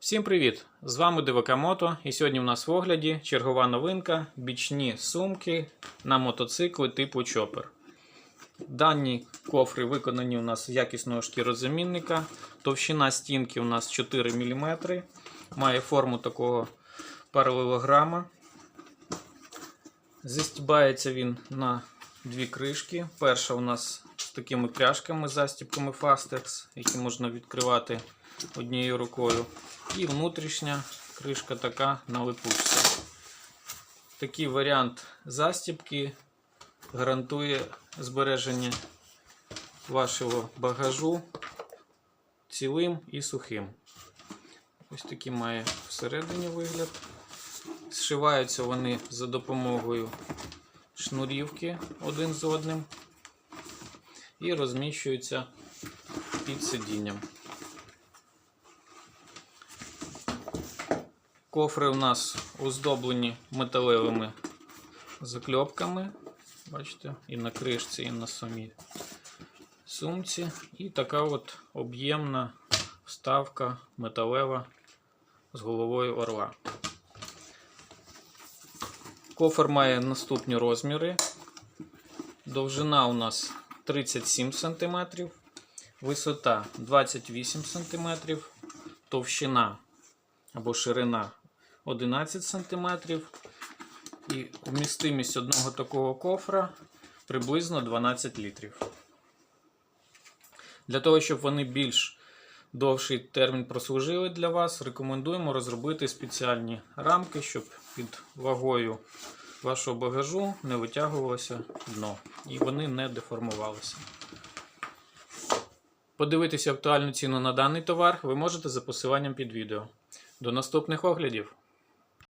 Всім привіт! З вами Дивакамото і сьогодні в нас в огляді чергова новинка бічні сумки на мотоцикли типу Чопер. Дані кофри виконані у нас з якісного шкірозамінника. Товщина стінки у нас 4 мм. Має форму такого паралелограма. Застібається він на дві кришки. Перша у нас з такими пряжками, застібками Fastex, які можна відкривати однією рукою. І внутрішня кришка така на липучці. Такий варіант застібки гарантує збереження вашого багажу цілим і сухим. Ось такий має всередині вигляд. Зшиваються вони за допомогою шнурівки один з одним і розміщуються під сидінням. Кофри у нас оздоблені металевими закльопками. Бачите, і на кришці, і на самій сумці. І така от об'ємна вставка металева з головою орла. Кофр має наступні розміри. Довжина у нас 37 см, висота 28 см, товщина або ширина 11 см. І вмістимість одного такого кофра приблизно 12 літрів. Для того, щоб вони більш довший термін прослужили для вас, рекомендуємо розробити спеціальні рамки, щоб під вагою вашого багажу не витягувалося дно і вони не деформувалися. Подивитися актуальну ціну на даний товар ви можете за посиланням під відео. До наступних оглядів!